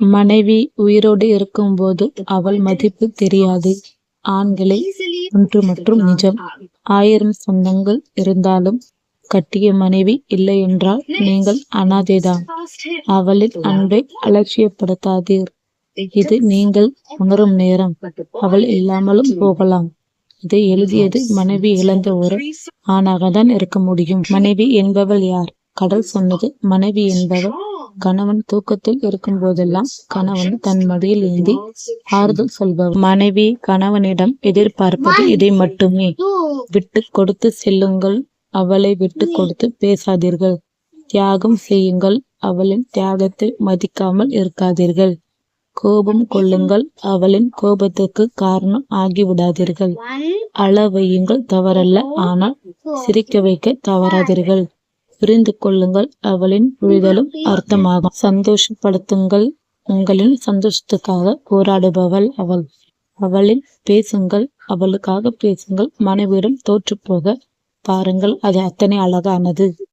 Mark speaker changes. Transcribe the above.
Speaker 1: மனைவி உயிரோடு இருக்கும்போது அவள் மதிப்பு தெரியாது. ஆண்களை ஒன்று மற்றும் நிஜம். ஆயிரம் சொந்தங்கள் இருந்தாலும் கட்டிய மனைவி இல்லை என்றால் நீங்கள் அனாதைதான். அவளின் அன்பை அலட்சியப்படுத்தாதீர். இது நீங்கள் உணரும் நேரம். அவள் இல்லாமலும் போகலாம். இதை எழுதியது மனைவி இழந்த ஒரு ஆணாக தான் இருக்க முடியும். மனைவி என்பவள் யார்? கடல் சொன்னது மனைவி என்பவள் கணவன் தூக்கத்தில் இருக்கும் போதெல்லாம் கணவன் தன் மடியில் ஏந்தி ஆறுதல் சொல்பவர். மனைவி கணவனிடம் எதிர்பார்ப்பது இதை மட்டுமே. விட்டு கொடுத்து செல்லுங்கள். அவளை விட்டு கொடுத்து பேசாதீர்கள். தியாகம் செய்யுங்கள். அவளின் தியாகத்தை மதிக்காமல் இருக்காதீர்கள். கோபம் கொள்ளுங்கள். அவளின் கோபத்துக்கு காரணம் ஆகிவிடாதீர்கள். அழ வையுங்கள் தவறல்ல. ஆனால் சிரிக்க வைக்க தவறாதீர்கள். புரிந்து கொள்ளுங்கள் அவளின் புரிதலும் அர்த்தமாகும். சந்தோஷப்படுத்துங்கள். உங்களின் சந்தோஷத்துக்காக போராடுபவள் அவள். அவளின் பேசுங்கள். அவளுக்காக பேசுங்கள். மனைவியிடம் தோற்று போக பாருங்கள். அது அத்தனை அழகானது.